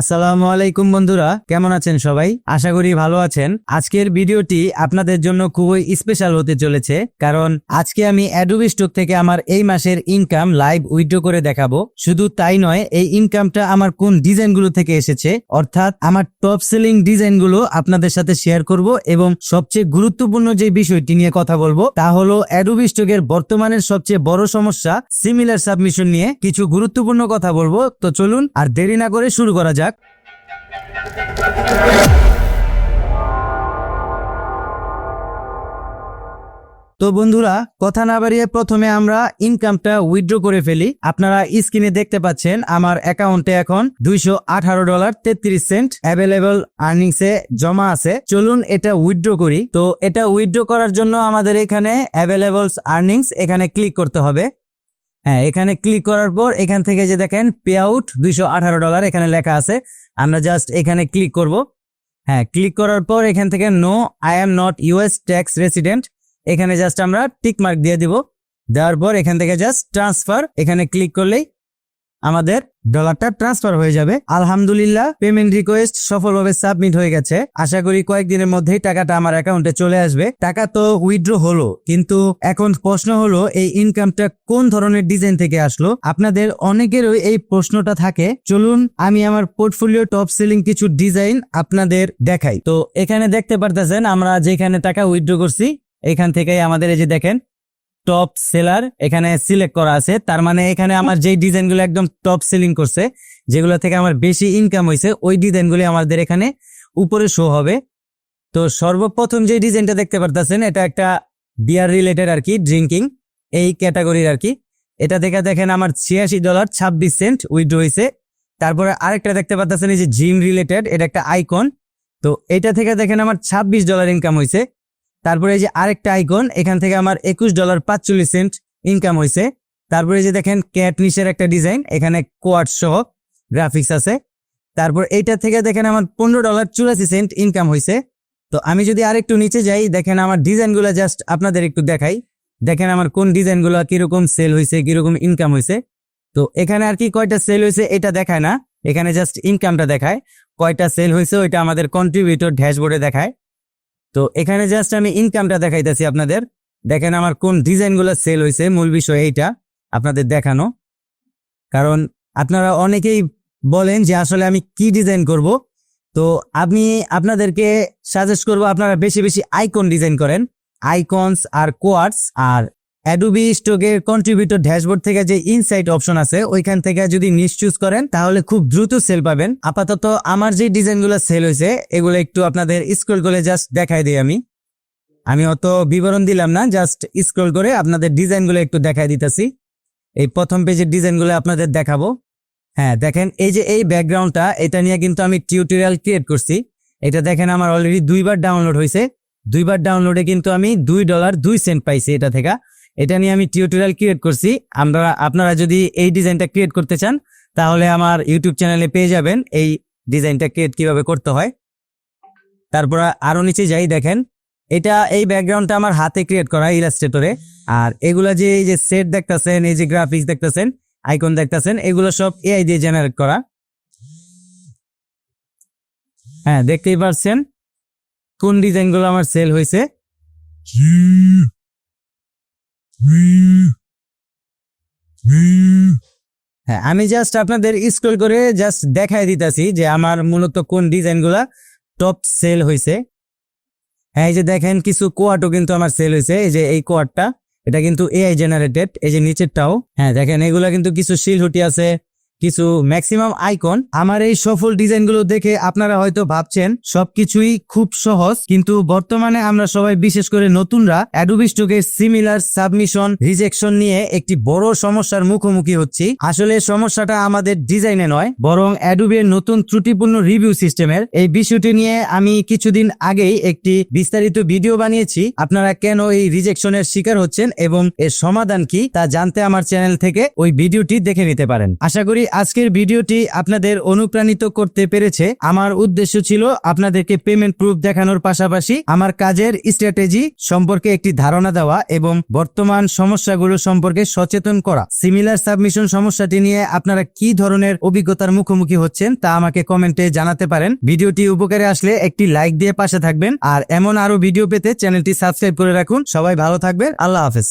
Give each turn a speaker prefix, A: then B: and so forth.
A: আসসালামু আলাইকুম বন্ধুরা, কেমন আছেন সবাই? আশা করি ভালো আছেন। আজকের ভিডিওটি আপনাদের জন্য খুবই স্পেশাল হতে চলেছে, কারণ আজকে আমি অ্যাডোবি স্টক থেকে আমার এই মাসের ইনকাম লাইভ উইথড্র করে দেখাবো। শুধু তাই নয়, এই ইনকামটা আমার কোন ডিজাইনগুলো থেকে এসেছে, অর্থাৎ আমার টপ সেলিং ডিজাইনগুলো আপনাদের সাথে শেয়ার করব এবং সবচেয়ে গুরুত্বপূর্ণ যে বিষয়টি নিয়ে কথা বলব, তা হলো অ্যাডোবি স্টকের বর্তমানের সবচেয়ে বড় সমস্যা সিমিলার সাবমিশন নিয়ে কিছু গুরুত্বপূর্ণ কথা বলব। তো চলুন, আর দেরি না করে শুরু করা যাক। তো বন্ধুরা, কথা না বাড়িয়ে প্রথমে আমরা ইনকামটা উইথড্র করে ফেলি। আপনারা স্ক্রিনে দেখতে পাচ্ছেন, আমার অ্যাকাউন্টে এখন দুইশো আঠারো ডলার তেত্রিশ সেন্ট অ্যাভেলেবল আর্নিংস এ জমা আছে। চলুন এটা উইথড্র করি। তো এটা উইথড্র করার জন্য আমাদের এখানে অ্যাভেলেবল আর্নিংস এখানে ক্লিক করতে হবে। হ্যাঁ এখানে ক্লিক করার পর এখান থেকে যে দেখেন পে আউট দুইশো আঠারো ডলার এখানে লেখা আছে। আমরা জাস্ট এখানে ক্লিক করব। হ্যাঁ ক্লিক করার পর এখান থেকে no I am not US tax resident এখানে জাস্ট আমরা টিক মার্ক দিয়ে দিব। দেওয়ার পর এখান থেকে জাস্ট ট্রান্সফার এখানে ক্লিক করলেই আমাদের ডলারটা ট্রান্সফার হয়ে যাবে। আলহামদুলিল্লাহ পেমেন্ট রিকোয়েস্ট সফলভাবে সাবমিট হয়ে গেছে। আশা করি কয়েকদিনের মধ্যেই টাকাটা আমার অ্যাকাউন্টে চলে আসবে। টাকা তো উইথড্র হলো, কিন্তু এখন প্রশ্ন হলো, এই ইনকামটা কোন ধরনের ডিজাইন থেকে আসলো? আপনাদের অনেকেরই এই প্রশ্নটা থাকে। চলুন, আমি আমার পোর্টফোলিও টপ সেলিং কিছু ডিজাইন আপনাদের দেখাই। তো এখানে দেখতে পারতেছেন, আমরা যেখানে টাকা উইথড্র করছি, এখান থেকেই আমাদের এই যে দেখেন টপ সেলার এখানে সিলেক্ট করা আছে। তার মানে এখানে আমার যেই ডিজাইনগুলো একদম টপ সেলিং করছে, যেগুলো থেকে আমার বেশি ইনকাম হয়েছে ওই ডিজাইনগুলি আমাদের এখানে উপরে শো হবে। তো সর্বপ্রথম যে ডিজাইনটা দেখতে পারতেছেন, এটা একটা বিয়ার রিলেটেড আর কি ড্রিঙ্কিং এই ক্যাটাগরির আর কি। এটা দেখে দেখেন আমার ছিয়াশি ডলার ছাব্বিশ সেন্ট উইথড্র হয়েছে তারপরে আরেকটা দেখতে পাচ্ছেন এই যে জিম রিলেটেড এটা একটা আইকন তো এটা থেকে দেখেন আমার ছাব্বিশ ডলার ইনকাম হয়েছে তারপরে এই যে আরেকটা আইকন এখান থেকে আমার একুশ ডলার পাঁচচল্লিশ সেন্ট ইনকাম হয়েছে তারপরে যে দেখেন ক্যাট নিশের একটা ডিজাইন এখানে কোয়াড সহ গ্রাফিক্স আছে। তারপর এইটা থেকে দেখেন আমার পনেরো ডলার চুরাশি সেন্ট ইনকাম হয়েছে তো আমি যদি আরেকটু নিচে যাই, দেখেন আমার ডিজাইনগুলো জাস্ট আপনাদের একটু দেখাই। দেখেন আমার কোন ডিজাইনগুলো কীরকম সেল হয়েছে কীরকম ইনকাম হয়েছে তো এখানে আর কি কয়টা সেল হয়েছে এটা দেখায় না। এখানে জাস্ট ইনকামটা দেখায়। কয়টা সেল হয়েছে ওইটা আমাদের কন্ট্রিবিউটর ড্যাশবোর্ডে দেখায়। তো এখানে জাস্ট আমি ইনকামটা দেখাইতেছি আপনাদের। দেখেন আমার কোন ডিজাইনগুলো সেল হয়েছে মূল বিষয় এইটা আপনাদের দেখানো। কারণ আপনারা অনেকেই বলেন যে আসলে আমি কি ডিজাইন করব। তো আমি আপনাদেরকে সাজেস্ট করব আপনারা বেশি বেশি আইকন ডিজাইন করেন। আইকনস আর কোয়ার্স আর অ্যাডোবি স্টকের কন্ট্রিবিউটর ড্যাশবোর্ড থেকে যে ইনসাইট অপশন আছে, ওইখান থেকে যদি নিচ চুজ করেন, তাহলে খুব দ্রুত সেল পাবেন। আপাতত আমার যে ডিজাইনগুলো সেল হয়েছে, এগুলো একটু আপনাদের স্ক্রল করে জাস্ট দেখাই দিই আমি। আমি অত বিবরণ দিলাম না জাস্ট স্ক্রল করে আপনাদের ডিজাইনগুলো একটু দেখাই দিতেছি। এই প্রথম পেজের ডিজাইনগুলো আপনাদের দেখাবো। হ্যাঁ দেখেন এই যে এই ব্যাকগ্রাউন্ডটা এটা নিয়ে কিন্তু আমি টিউটোরিয়াল ক্রিয়েট করছি। এটা দেখেন আমার অলরেডি দুইবার ডাউনলোড হয়েছে। দুইবার ডাউনলোডে কিন্তু আমি দুই ডলার দুই সেন্ট পাইছি এটা থেকে। এটা নিয়ে আমি টিউটোরিয়াল ক্রিয়েট করছি। আমরা আপনারা যদি এই ডিজাইনটা ক্রিয়েট করতে চান, তাহলে আমার ইউটিউব চ্যানেলে পেয়ে যাবেন এই ডিজাইনটা ক্রিয়েট কীভাবে করতে হয়। তারপর আরও নিচে যাই, দেখেন। এটা এই ব্যাকগ্রাউন্ডটা আমার হাতে ক্রিয়েট করা ইলাস্ট্রেটরে আর এগুলা যে এই যে সেট দেখতেছেন, এই যে গ্রাফিক্স দেখতেছেন আইকন দেখতেছেন, এগুলো সব এআই দিয়ে জেনারেট করা। হ্যাঁ দেখতেই পারছেন? কোন ডিজাইনগুলো আমার সেল হয়েছে? হ্যাঁ আমি জাস্ট আপনাদের স্ক্রল করে জাস্ট দেখাই দিতেছি যে আমার মূলত কোন ডিজাইনগুলা টপ সেল হয়েছে হ্যাঁ এই যে দেখেন কিছু কোয়াটও কিন্তু আমার সেল হয়েছে এই যে এই কোয়াটটা এটা কিন্তু এআই জেনারেটেড এই যে নিচেরটাও। হ্যাঁ দেখেন এগুলা কিন্তু কিছু শিলহুটি আছে। কিছু ম্যাক্সিমাম আইকন আমার এই সফল ডিজাইনগুলো দেখে আপনারা হয়তো ভাবছেন, সবকিছুই খুব সহজ, কিন্তু বর্তমানে আমরা সবাই বিশেষ করে নতুনরা অ্যাডোবি স্টকের সিমিলার সাবমিশন রিজেকশন নিয়ে একটি বড় সমস্যার মুখোমুখি হচ্ছি। আসলে সমস্যাটা আমাদের ডিজাইনে নয়, বরং অ্যাডোবির নতুন ত্রুটিপূর্ণ রিভিউ সিস্টেমের এই বিষয়টি নিয়ে আমি কিছুদিন আগেই একটি বিস্তারিত ভিডিও বানিয়েছি। আপনারা কেন এই রিজেকশনের শিকার হচ্ছেন এবং এর সমাধান কি তা জানতে আমার চ্যানেল থেকে ওই ভিডিওটি দেখে নিতে পারেন। আশা করি আজকের ভিডিওটি আপনাদের অনুপ্রাণিত করতে পেরেছে। আমার উদ্দেশ্য ছিল আপনাদেরকে পেমেন্ট প্রুফ দেখানোর পাশাপাশি আমার কাজের স্ট্র্যাটেজি সম্পর্কে একটি ধারণা দেওয়া এবং বর্তমান সমস্যাগুলো সম্পর্কে সচেতন করা। সিমিলার সাবমিশন সমস্যাটি নিয়ে আপনারা কি ধরনের অভিজ্ঞতার মুখোমুখি হচ্ছেন তা আমাকে কমেন্টে জানাতে পারেন। ভিডিওটি উপকারে আসলে একটি লাইক দিয়ে পাশে থাকবেন। আর এমন আরও ভিডিও পেতে চ্যানেলটি সাবস্ক্রাইব করে রাখুন। সবাই ভালো থাকবেন। আল্লাহ হাফেজ।